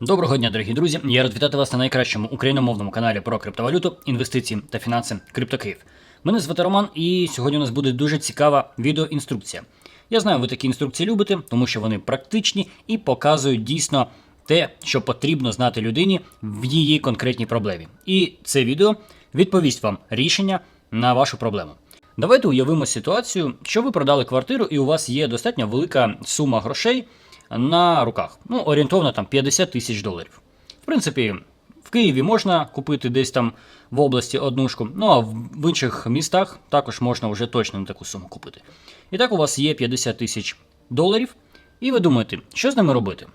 Доброго дня, дорогі друзі. Я рад вітати вас на найкращому україномовному каналі про криптовалюту, інвестиції та фінанси CryptoKiїв. Мене звати Роман, і сьогодні у нас буде дуже цікава відеоінструкція. Я знаю, ви такі інструкції любите, тому що вони практичні і показують дійсно те, що потрібно знати людині в її конкретній проблемі. І це відео відповість вам рішення на вашу проблему. Давайте уявимо ситуацію, що ви продали квартиру, і у вас є достатньо велика сума грошей на руках. Ну, орієнтовно там 50 тисяч доларів. В принципі, в Києві можна купити десь там в області однушку, ну а в інших містах також можна вже точно на таку суму купити. І так у вас є 50 тисяч доларів, і ви думаєте, що з ними робити?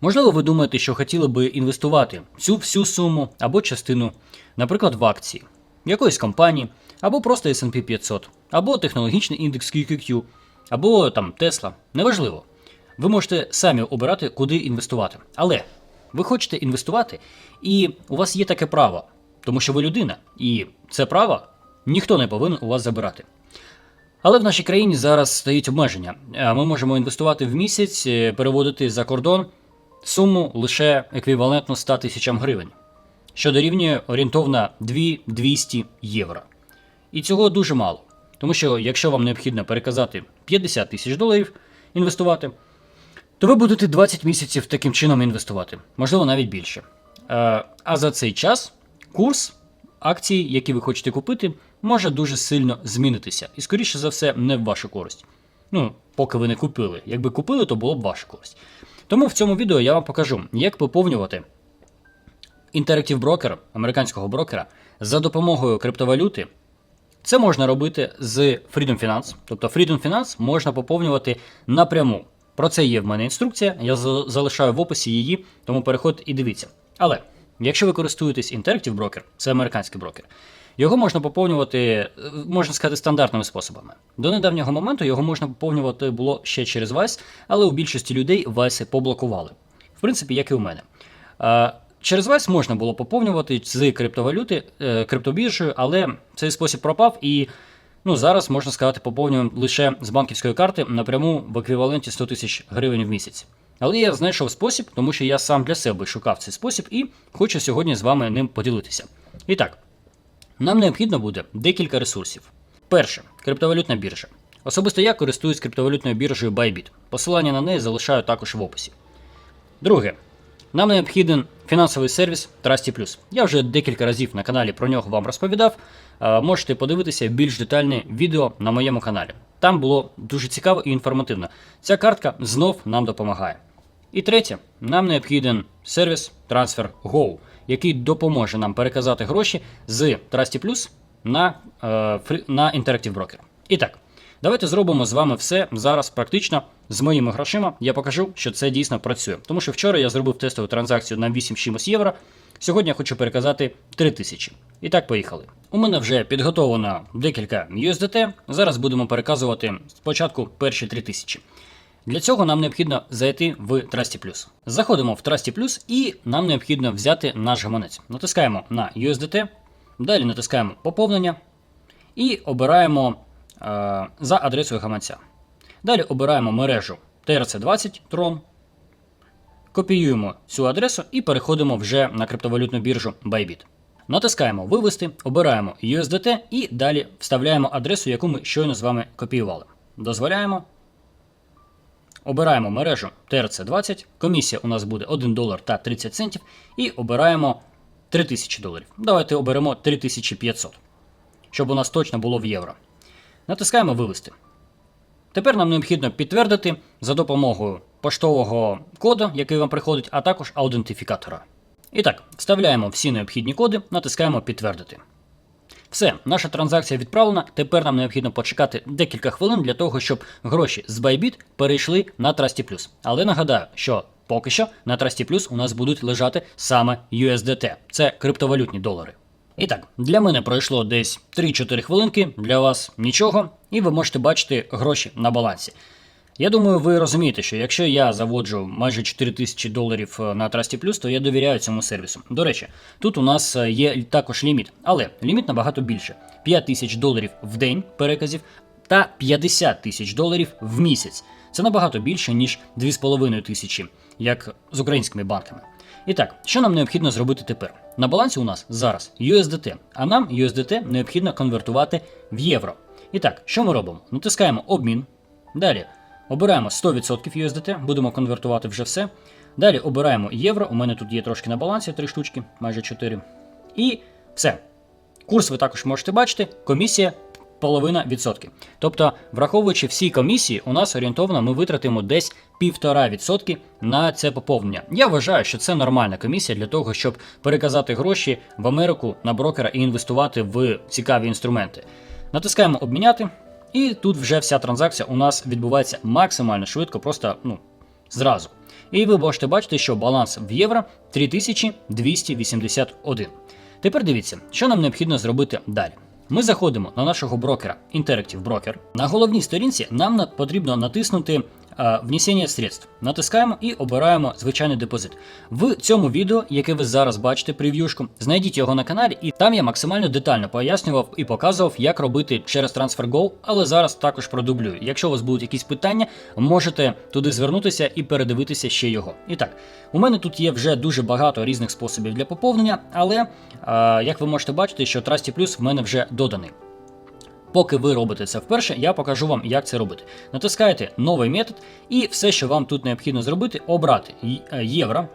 Можливо, ви думаєте, що хотіли би інвестувати цю всю суму або частину, наприклад, в акції якоїсь компанії, або просто S&P 500, або технологічний індекс QQQ, або там Tesla. Неважливо. Ви можете самі обирати, куди інвестувати. Але ви хочете інвестувати, і у вас є таке право, тому що ви людина, і це право ніхто не повинен у вас забирати. Але в нашій країні зараз стоїть обмеження. Е, Ми можемо інвестувати в місяць, е, переводити за кордон суму лише еквівалентну 100 тисячам гривень, що дорівнює орієнтовно 2-200 євро. І цього дуже мало. Тому що якщо вам необхідно переказати 50 тисяч доларів інвестувати, то ви будете 20 місяців таким чином інвестувати, можливо, навіть більше. Е, А за цей час курс акцій, які ви хочете купити, може дуже сильно змінитися. І, скоріше за все, не в вашу користь. Ну, поки ви не купили. Якби купили, то було б ваша користь. Тому в цьому відео я вам покажу, як поповнювати Interactive Broker, американського брокера, за допомогою криптовалюти. Це можна робити з Freedom Finance. Тобто Freedom Finance можна поповнювати напряму. Про це є в мене інструкція, я залишаю в описі її, тому переходьте і дивіться. Але якщо ви користуєтесь Interactive Broker, це американський брокер, його можна поповнювати, е, можна сказати, стандартними способами. До недавнього моменту його можна поповнювати було ще через Vice, але у більшості людей Vice поблокували. В принципі, як і у мене. Е, Через Vice можна було поповнювати з криптовалюти, е, криптобіржею, але цей спосіб пропав і ну, зараз, можна сказати, поповнюємо лише з банківської карти напряму в еквіваленті 100 тисяч гривень в місяць. Але я знайшов спосіб, тому що я сам для себе шукав цей спосіб і хочу сьогодні з вами ним поділитися. І так, нам необхідно буде декілька ресурсів. Перше криптовалютна біржа. Особисто я користуюсь криптовалютною біржею Bybit. Посилання на неї залишаю також в описі. Друге, нам необхіден фінансовий сервіс Trusty Я вже декілька разів на каналі про нього вам розповідав. Е, Можете подивитися більш детальне відео на моєму каналі. Там було дуже цікаво і інформативно. Ця картка знов нам допомагає. І третє, нам необхіден сервіс TransferGo, який допоможе нам переказати гроші з Trusty Plus на, е, на Interactive Broker. І так, давайте зробимо з вами все зараз практично з моїми грошима. Я покажу, що це дійсно працює. Тому що вчора я зробив тестову транзакцію на 8 чимось євро. Сьогодні я хочу переказати 3 тисячі. І так, поїхали. У мене вже підготовлено декілька USDT. Зараз будемо переказувати спочатку перші 3 тисячі. Для цього нам необхідно зайти в Trusty Plus. Заходимо в Trusty Plus і нам необхідно взяти наш гаманець. Натискаємо на USDT, далі натискаємо поповнення і обираємо за адресою гаманця. Далі обираємо мережу TRC20 Tron, копіюємо цю адресу і переходимо вже на криптовалютну біржу Bybit. Натискаємо Вивести, обираємо USDT і далі вставляємо адресу, яку ми щойно з вами копіювали. Дозволяємо. Обираємо мережу TRC20, комісія у нас буде 1 долар та 30 центів, і обираємо 3000 доларів. Давайте оберемо 3500, щоб у нас точно було в євро. Натискаємо Вивести. Тепер нам необхідно підтвердити за допомогою поштового коду, який вам приходить, а також аутентифікатора. І так, вставляємо всі необхідні коди, натискаємо підтвердити. Все, наша транзакція відправлена. Тепер нам необхідно почекати декілька хвилин для того, щоб гроші з Bybit перейшли на Trusty Plus. Але нагадаю, що поки що на Trusty Plus у нас будуть лежати саме USDT. Це криптовалютні долари. І так, для мене пройшло десь 3-4 хвилинки, для вас нічого, і ви можете бачити гроші на балансі. Я думаю, ви розумієте, що якщо я заводжу майже 4 тисячі доларів е, на Trusty Plus, то я довіряю цьому сервісу. До речі, тут у нас е, є також ліміт, але ліміт набагато більше: 5 тисяч доларів в день переказів та 50 тисяч доларів в місяць. Це набагато більше, ніж 2,5 тисячі, як з українськими банками. І так, що нам необхідно зробити тепер? На балансі у нас зараз USDT, а нам USDT необхідно конвертувати в євро. І так, що ми робимо? Натискаємо обмін. Далі обираємо 100% USDT, будемо конвертувати вже все. Далі обираємо євро. У мене тут є трошки на балансі 3 штучки, майже 4. І все. Курс ви також можете бачити, комісія половина відсотки. Тобто, враховуючи всі комісії, у нас орієнтовно ми витратимо десь 1,5% на це поповнення. Я вважаю, що це нормальна комісія для того, щоб переказати гроші в Америку на брокера і інвестувати в цікаві інструменти. Натискаємо обміняти, і тут вже вся транзакція у нас відбувається максимально швидко, просто ну, зразу. І ви можете бачити, що баланс в євро 3281. Тепер дивіться, що нам необхідно зробити далі. Ми заходимо на нашого брокера Interactive Broker. На головній сторінці нам на- потрібно натиснути внесення средств. Натискаємо і обираємо звичайний депозит. В цьому відео, яке ви зараз бачите, прев'юшку, знайдіть його на каналі, і там я максимально детально пояснював і показував, як робити через TransferGo, але зараз також продублюю. Якщо у вас будуть якісь питання, можете туди звернутися і передивитися ще його. І так, у мене тут є вже дуже багато різних способів для поповнення, але е, як ви можете бачити, що Trusty Plus в мене вже доданий. Поки ви робите це вперше, я покажу вам, як це робити. Натискаєте новий метод, і все, що вам тут необхідно зробити, обрати е, євро.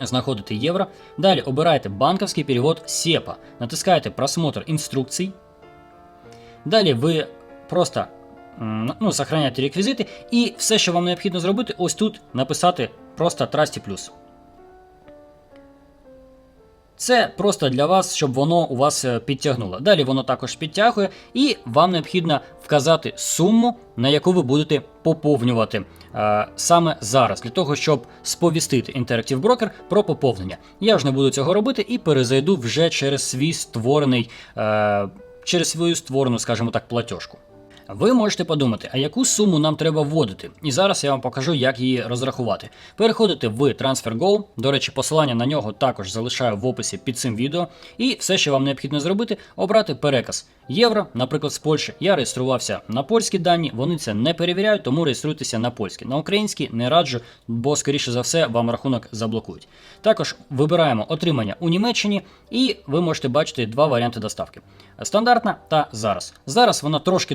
Знаходите євро. Далі обираєте банківський перевод SEPA. Натискаєте просмотр інструкцій. Далі ви просто ну, сохраняєте реквізити, і все, що вам необхідно зробити, ось тут написати просто Trusty. Це просто для вас, щоб воно у вас е, підтягнуло. Далі воно також підтягує, і вам необхідно вказати суму, на яку ви будете поповнювати е, саме зараз, для того, щоб сповістити Interactive Broker про поповнення. Я ж не буду цього робити і перезайду вже через свій створений, е, через свою створену, скажімо так, платіжку. Ви можете подумати, а яку суму нам треба вводити? І зараз я вам покажу, як її розрахувати. Переходите в TransferGo, до речі, посилання на нього також залишаю в описі під цим відео. І все, що вам необхідно зробити, обрати переказ євро, наприклад, з Польщі. Я реєструвався на польські дані, вони це не перевіряють, тому реєструйтеся на польські. На українські не раджу, бо, скоріше за все, вам рахунок заблокують. Також вибираємо отримання у Німеччині, і ви можете бачити два варіанти доставки: стандартна та зараз. Зараз вона трошки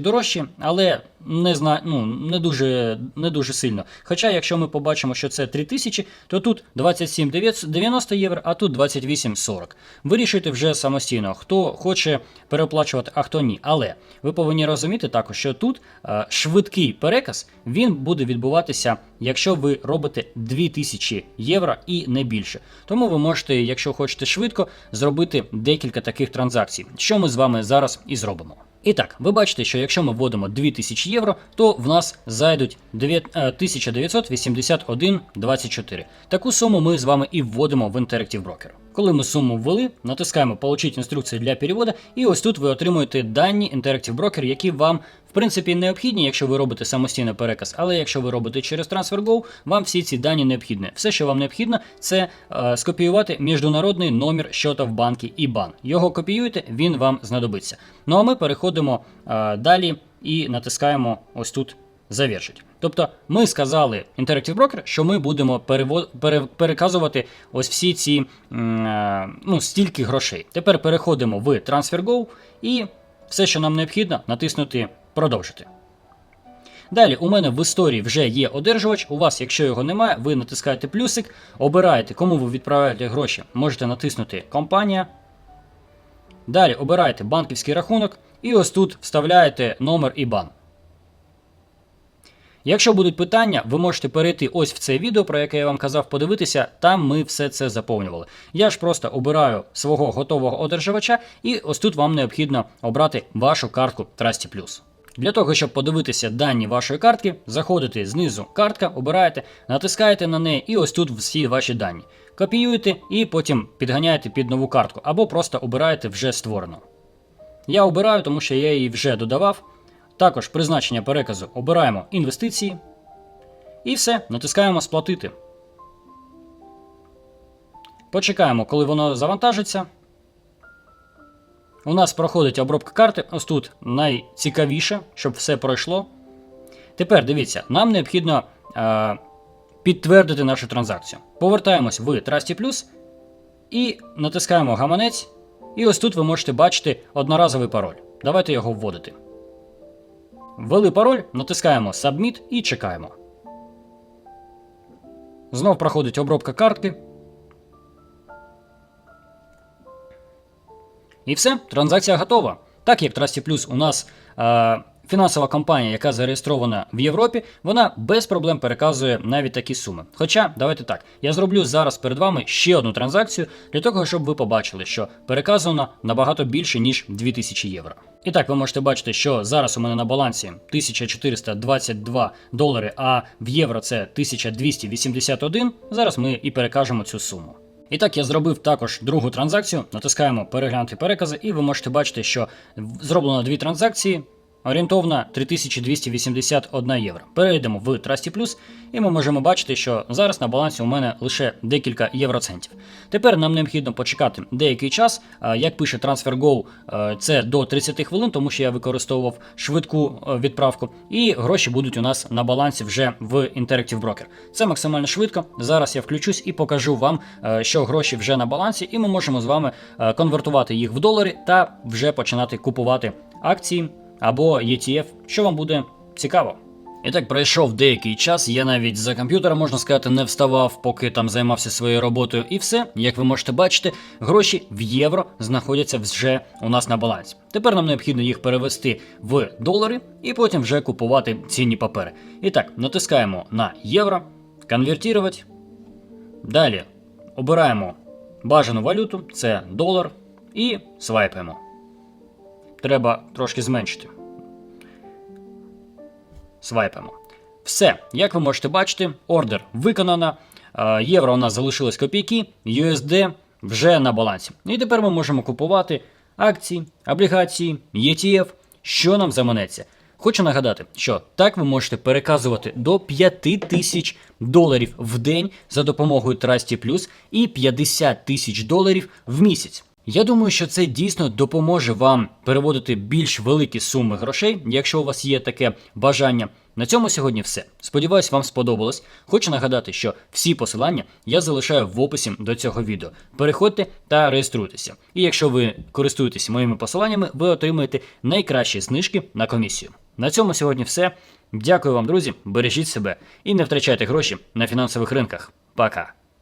але не зна... ну, не, дуже, не дуже сильно. Хоча, якщо ми побачимо, що це 3000, то тут 27,90 євро, а тут 28,40. Вирішуйте вже самостійно, хто хоче переоплачувати, а хто ні. Але ви повинні розуміти також, що тут е, швидкий переказ він буде відбуватися, якщо ви робите 2000 євро і не більше. Тому ви можете, якщо хочете швидко, зробити декілька таких транзакцій, що ми з вами зараз і зробимо. І так, ви бачите, що якщо ми вводимо 2000 євро, то в нас зайдуть 9, е, 1981,24. Таку суму ми з вами і вводимо в Interactive Broker. Коли ми суму ввели, натискаємо Получить інструкції для переводу, і ось тут ви отримуєте дані Interactive Broker, які вам в принципі необхідні, якщо ви робите самостійно переказ, але якщо ви робите через TransferGo, вам всі ці дані необхідні. Все, що вам необхідно, це е, скопіювати міжнародний номер щота в банки IBAN. Його копіюєте, він вам знадобиться. Ну а ми переходимо е, далі і натискаємо ось тут завершить. Тобто ми сказали Interactive Broker, що ми будемо перево- пере- переказувати ось всі ці е, ну, стільки грошей. Тепер переходимо в TransferGo і все, що нам необхідно, натиснути продовжити. Далі у мене в історії вже є одержувач. У вас, якщо його немає, ви натискаєте плюсик, обираєте, кому ви відправляєте гроші. Можете натиснути Компанія. Далі обираєте банківський рахунок і ось тут вставляєте номер IBAN. Якщо будуть питання, ви можете перейти ось в це відео, про яке я вам казав, подивитися. Там ми все це заповнювали. Я ж просто обираю свого готового одержувача, і ось тут вам необхідно обрати вашу картку Trusty Plus. Для того, щоб подивитися дані вашої картки, заходите знизу картка, обираєте, натискаєте на неї, і ось тут всі ваші дані. Копіюєте і потім підганяєте під нову картку, або просто обираєте вже створену. Я обираю, тому що я її вже додавав. Також призначення переказу обираємо інвестиції. І все, натискаємо сплатити. Почекаємо, коли воно завантажиться. У нас проходить обробка карти. Ось тут найцікавіше, щоб все пройшло. Тепер дивіться, нам необхідно е, підтвердити нашу транзакцію. Повертаємось в Trusty Plus і натискаємо гаманець. І ось тут ви можете бачити одноразовий пароль. Давайте його вводити. Ввели пароль, натискаємо Submit і чекаємо. Знов проходить обробка картки. І все, транзакція готова. Так як Trusty Plus у нас е, фінансова компанія, яка зареєстрована в Європі, вона без проблем переказує навіть такі суми. Хоча, давайте так, я зроблю зараз перед вами ще одну транзакцію для того, щоб ви побачили, що переказано набагато більше, ніж 2000 євро. І так, ви можете бачити, що зараз у мене на балансі 1422 долари, а в євро це 1281. Зараз ми і перекажемо цю суму. І так, я зробив також другу транзакцію. Натискаємо переглянути перекази, і ви можете бачити, що зроблено дві транзакції. Орієнтовно 3281 євро. Перейдемо в Trusty Plus, і ми можемо бачити, що зараз на балансі у мене лише декілька євроцентів. Тепер нам необхідно почекати деякий час. Як пише TransferGo, це до 30 хвилин, тому що я використовував швидку е, відправку, і гроші будуть у нас на балансі вже в Interactive Broker. Це максимально швидко. Зараз я включусь і покажу вам, е, що гроші вже на балансі, і ми можемо з вами е, конвертувати їх в долари та вже починати купувати акції або ETF, що вам буде цікаво. І так пройшов деякий час. Я навіть за комп'ютера, можна сказати, не вставав, поки там займався своєю роботою. І все, як ви можете бачити, гроші в євро знаходяться вже у нас на балансі. Тепер нам необхідно їх перевести в долари і потім вже купувати цінні папери. І так, натискаємо на євро, конвертувати. Далі обираємо бажану валюту, це долар, і свайпаємо. Треба трошки зменшити. Свайпаємо. Все, як ви можете бачити, ордер виконано. Е, Євро у нас залишилось копійки, USD вже на балансі. І тепер ми можемо купувати акції, облігації, ETF, що нам заманеться. Хочу нагадати, що так ви можете переказувати до 5 тисяч доларів в день за допомогою Trusty Plus і 50 тисяч доларів в місяць. Я думаю, що це дійсно допоможе вам переводити більш великі суми грошей, якщо у вас є таке бажання. На цьому сьогодні все. Сподіваюсь, вам сподобалось. Хочу нагадати, що всі посилання я залишаю в описі до цього відео. Переходьте та реєструйтеся. І якщо ви користуєтесь моїми посиланнями, ви отримаєте найкращі знижки на комісію. На цьому сьогодні все. Дякую вам, друзі. Бережіть себе і не втрачайте гроші на фінансових ринках. Пока.